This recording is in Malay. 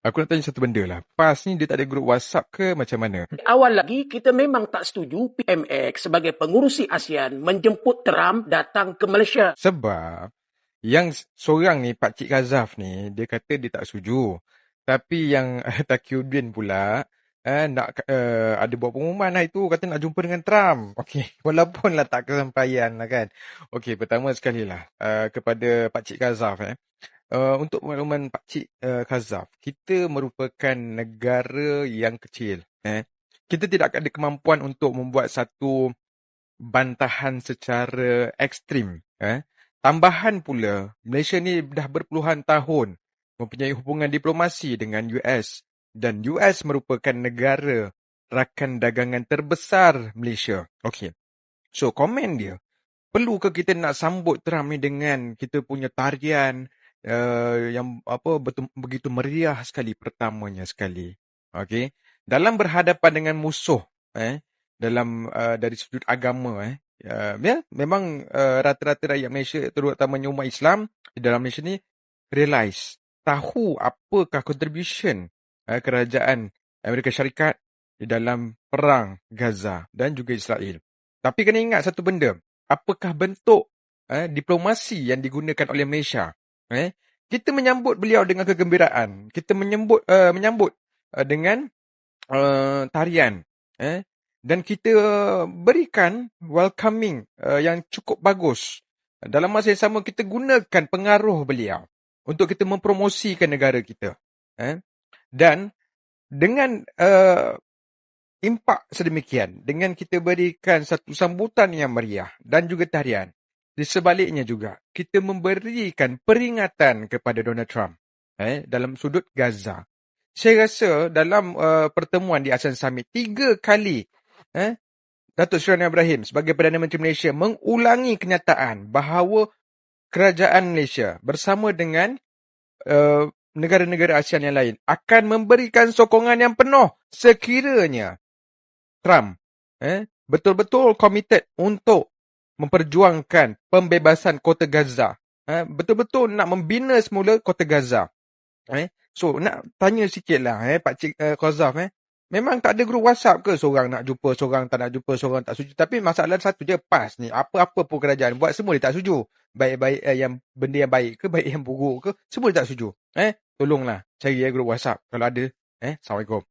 Aku nak tanya satu benda lah. PAS ni dia tak ada grup WhatsApp ke macam mana? Awal lagi, kita memang tak setuju PMX sebagai pengurusi ASEAN menjemput Trump datang ke Malaysia. Sebab yang seorang ni, Pak Cik Kazaf ni, dia kata dia tak setuju. Tapi yang Takyuddin pula, eh, nak uh, ada buat pengumuman lah itu, kata nak jumpa dengan Trump. Okey, walaupun lah tak kesampaian lah kan. Okey, pertama sekali lah, uh, kepada Pak Cik Kazaf eh. Uh, untuk makluman Pak Cik uh, Kazaf, kita merupakan negara yang kecil. Eh. Kita tidak ada kemampuan untuk membuat satu bantahan secara ekstrim. Eh. Tambahan pula, Malaysia ni dah berpuluhan tahun mempunyai hubungan diplomasi dengan US dan US merupakan negara rakan dagangan terbesar Malaysia. Okey. So, komen dia. Perlu ke kita nak sambut Trump ni dengan kita punya tarian, uh, yang apa betul, begitu meriah sekali pertamanya sekali. Okey. Dalam berhadapan dengan musuh eh dalam uh, dari sudut agama eh uh, ya memang uh, rata-rata rakyat Malaysia terutamanya umat Islam di dalam Malaysia ni realize tahu apakah contribution uh, kerajaan Amerika Syarikat di dalam perang Gaza dan juga Israel. Tapi kena ingat satu benda, apakah bentuk uh, diplomasi yang digunakan oleh Malaysia Eh, kita menyambut beliau dengan kegembiraan. Kita menyambut uh, menyambut uh, dengan uh, tarian. Eh, dan kita berikan welcoming uh, yang cukup bagus. Dalam masa yang sama kita gunakan pengaruh beliau untuk kita mempromosikan negara kita. Eh, dan dengan uh, impak sedemikian, dengan kita berikan satu sambutan yang meriah dan juga tarian, di sebaliknya juga, kita memberikan peringatan kepada Donald Trump eh, dalam sudut Gaza. Saya rasa dalam uh, pertemuan di ASEAN Summit, tiga kali eh, Datuk Seri Ibrahim sebagai Perdana Menteri Malaysia mengulangi kenyataan bahawa kerajaan Malaysia bersama dengan uh, negara-negara ASEAN yang lain akan memberikan sokongan yang penuh sekiranya Trump eh, betul-betul committed untuk memperjuangkan pembebasan kota Gaza. Eh, betul-betul nak membina semula kota Gaza. Eh, so, nak tanya sikit lah eh, Pak Cik uh, Kozaf. Eh. Memang tak ada grup WhatsApp ke seorang nak jumpa, seorang tak nak jumpa, seorang tak setuju. Tapi masalah satu je, PAS ni. Apa-apa pun kerajaan buat, semua dia tak setuju. Baik-baik eh, yang benda yang baik ke, baik yang buruk ke, semua dia tak setuju. Eh, tolonglah cari eh, grup WhatsApp kalau ada. Eh, Assalamualaikum.